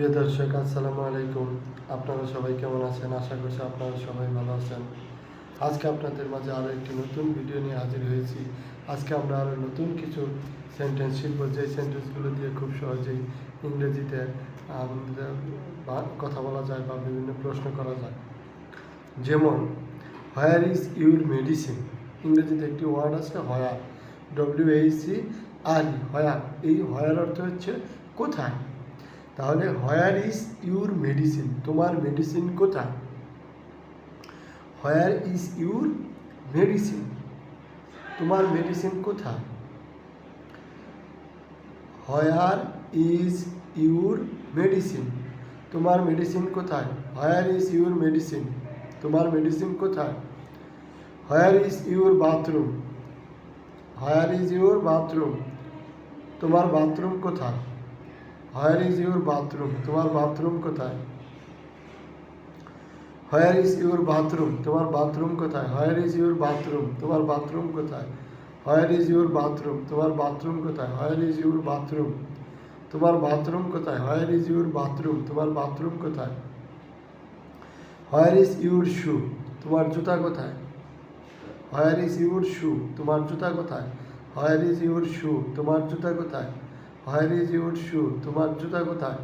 প্রিয় দর্শক, আসসালামু আলাইকুম। আপনারা সবাই কেমন আছেন? আশা করছি আপনারা সবাই ভালো আছেন। আজকে আপনাদের মাঝে আরও একটি নতুন ভিডিও নিয়ে হাজির হয়েছি। আজকে আমরা আরও নতুন কিছু সেন্টেন্স শিখব। যে সেন্টেন্সগুলো দিয়ে খুব সহজেই ইংরেজিতে কথা বলা যায় বা বিভিন্ন প্রশ্ন করা যায়। যেমন হোয়ার ইজ ইউর মেডিসিন ইংরেজিতে একটি ওয়ার্ড আছে হয়ার ডব্লিউ এইচসি আর হয়ার এই হয়ার অর্থ হচ্ছে কোথায়? তাহলে হোয়ার ইজ ইউর মেডিসিন তোমার মেডিসিন কোথায়? হোয়ার ইজ ইউর মেডিসিন তোমার মেডিসিন কোথায়? হোয়ার ইজ ইউর মেডিসিন তোমার মেডিসিন কোথায়? হোয়ার ইজ ইউর মেডিসিন তোমার মেডিসিন কোথায়? Where is your bathroom where is your bathroom তোমার বাথরুম কোথায়? হোয়ার ইজ ইউর বাথরুম তোমার বাথরুম কোথায়? হোয়ার ইজ ইউর বাথরুম তোমার বাথরুম কোথায়? হোয়ার ইজ ইউর বাথরুম তোমার বাথরুম কোথায়? হোয়ার ইজ ইউর বাথরুম তোমার বাথরুম কোথায়? হোয়ার ইজ ইউর বাথরুম তোমার বাথরুম কোথায়? হোয়ার ইজ ইউর বাথরুম তোমার বাথরুম কোথায়? হোয়ার ইজ ইউর শু তোমার জুতা কোথায়? হোয়ার ইজ ইউর শু তোমার জুতা কোথায়? হোয়ার ইজ ইউর শু তোমার জুতা কোথায়? ইজ ইউর শু তোমার জুতা কোথায়?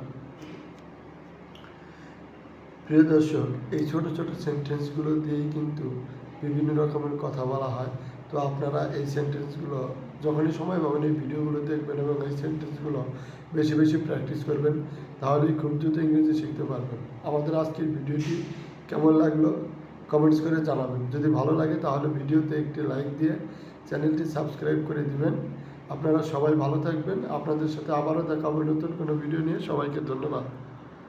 প্রিয় দর্শক, এই ছোট ছোট সেন্টেন্সগুলো দিয়েই কিন্তু বিভিন্ন রকমের কথা বলা হয়। তো আপনারা এই সেন্টেন্সগুলো যখনই সময় পাবেন, এই ভিডিওগুলো দেখবেন এবং এই সেন্টেন্সগুলো বেশি বেশি প্র্যাকটিস করবেন, তাহলেই খুব দ্রুত ইংরেজি শিখতে পারবেন। আমাদের আজকের ভিডিওটি কেমন লাগল? কমেন্টস করে জানাবেন। যদি ভালো লাগে, তাহলে ভিডিওতে একটি লাইক দিয়ে চ্যানেলটি সাবস্ক্রাইব করে দিবেন। আপনারা সবাই ভালো থাকবেন। আপনাদের সাথে আবারও দেখা হবে নতুন কোনো ভিডিও নিয়ে। সবাইকে ধন্যবাদ।